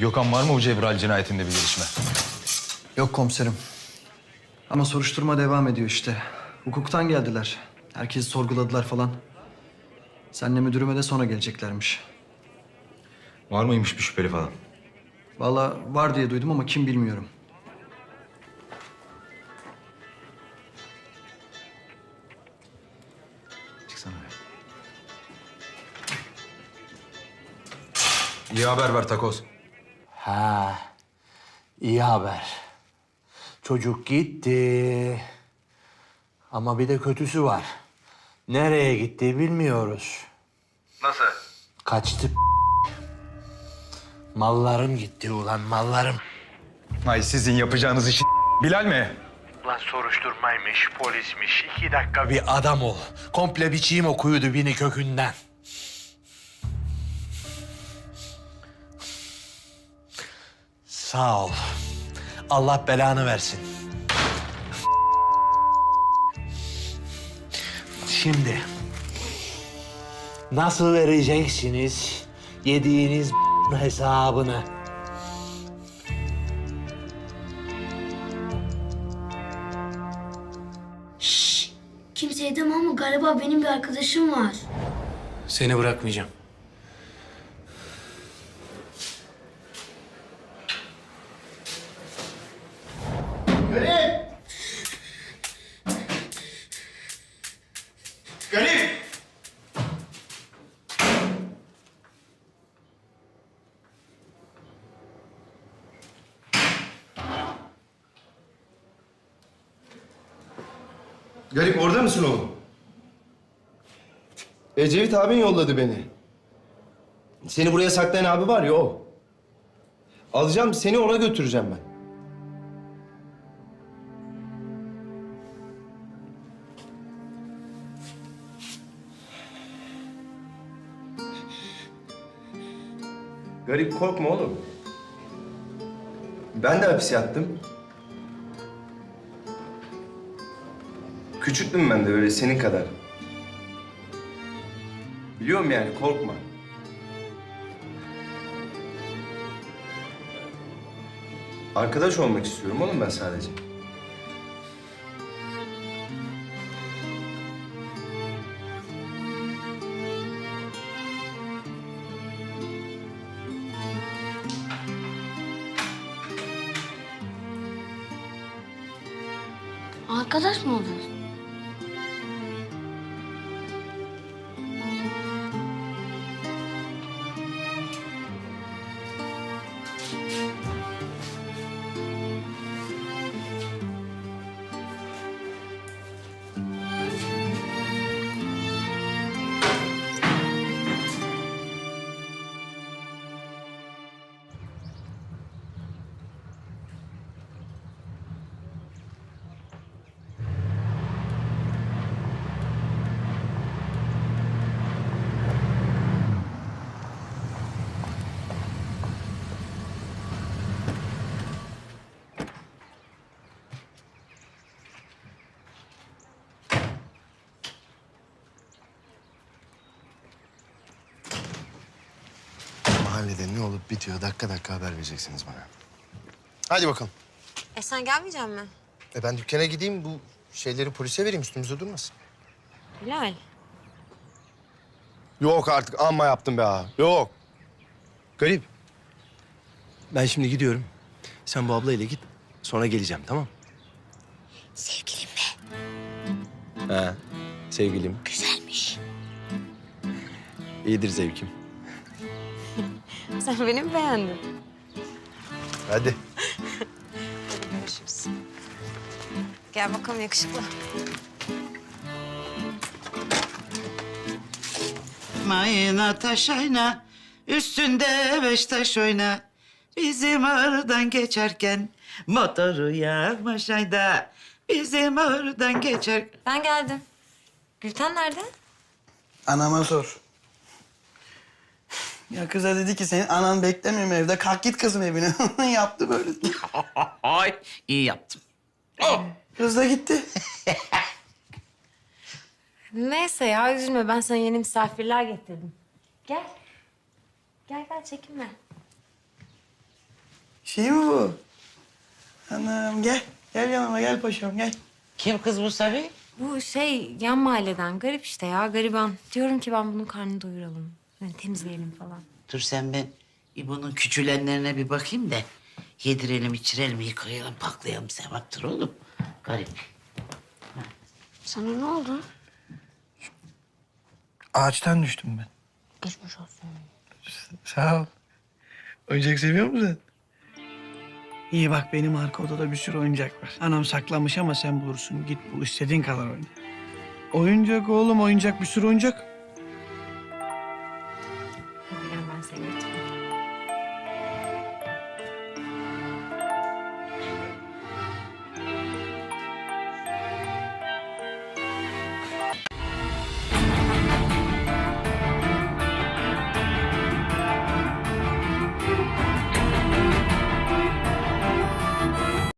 Gökhan var mı bu Cebrail cinayetinde bir gelişme? Yok komiserim. Ama soruşturma devam ediyor işte. Hukuktan geldiler. Herkesi sorguladılar falan. Senle müdürüme de sonra geleceklermiş. Var mıymış bir şüpheli falan? Vallahi var diye duydum ama kim bilmiyorum. Çıksana. İyi haber ver takoz. Ha, iyi haber. Çocuk gitti. Ama bir de kötüsü var. Nereye gitti bilmiyoruz. Nasıl? Kaçtı. Mallarım gitti ulan mallarım. Ay sizin yapacağınız işi Bilal mi? Lan soruşturmaymış, polismiş. İki dakika bir adam ol. Komple biçeyim o kuyu dibini kökünden. Sağ ol. Allah belanı versin. Şimdi nasıl vereceksiniz yediğiniz hesabını? Kimseye demem ama galiba benim bir arkadaşım var. Seni bırakmayacağım. Garip orada mısın oğlum? Ecevit abin yolladı beni. Seni buraya saklayan abi var ya o. Alacağım seni ona götüreceğim ben. Garip korkma oğlum. Ben de hapis yattım. Küçüktüm ben de öyle senin kadar. Biliyorum yani korkma. Arkadaş olmak istiyorum oğlum ben sadece. Arkadaş mı olur? Mahallede ne olup bitiyor dakika dakika haber vereceksiniz bana. Hadi bakalım. E sen gelmeyecek misin? E ben dükkana gideyim bu şeyleri polise vereyim üstümüzde durmasın. Bilal. Yok artık amma yaptım be ha. Yok. Garip. Ben şimdi gidiyorum. Sen bu ablayla git. Sonra geleceğim tamam Sevgilim mi? He. Sevgilim. Güzelmiş. İyidir zevkim. Sen beni mi beğendin? Hadi. Hadi görüşürüz. Gel bakalım yakışıklı. Mayına taş ayna, üstünde beş taş oyna. Bizim ağırdan geçerken motoru yağmış ayda. Bizim ağırdan geçer... Ben geldim. Gülten nerede? Anama sor. Ya kıza dedi ki senin anan beklemiyorum evde. Kalk git kızım evine. Yaptı böyle. Ay iyi yaptım. Kız da gitti. Neyse ya üzülme ben sana yeni misafirler getirdim. Gel. Gel gel çekinme. Şey mi bu? Anam gel. Gel yanıma gel paşam gel. Kim kız bu Sabi? Bu şey yan mahalleden garip işte ya gariban. Diyorum ki ben bunun karnını doyuralım. Yani temizleyelim falan. Dur sen ben İbo'nun küçülenlerine bir bakayım da yedirelim, içirelim, yıkayalım, paklayalım sevaptır oğlum. Garip. Sana ne oldu? Ağaçtan düştüm ben. Geçmiş olsun. Sağ ol. Oyuncak seviyor musun? İyi bak benim arka odada bir sürü oyuncak var. Anam saklamış ama sen bulursun. Git bul istediğin kadar oyna. Oyuncak oğlum oyuncak bir sürü oyuncak.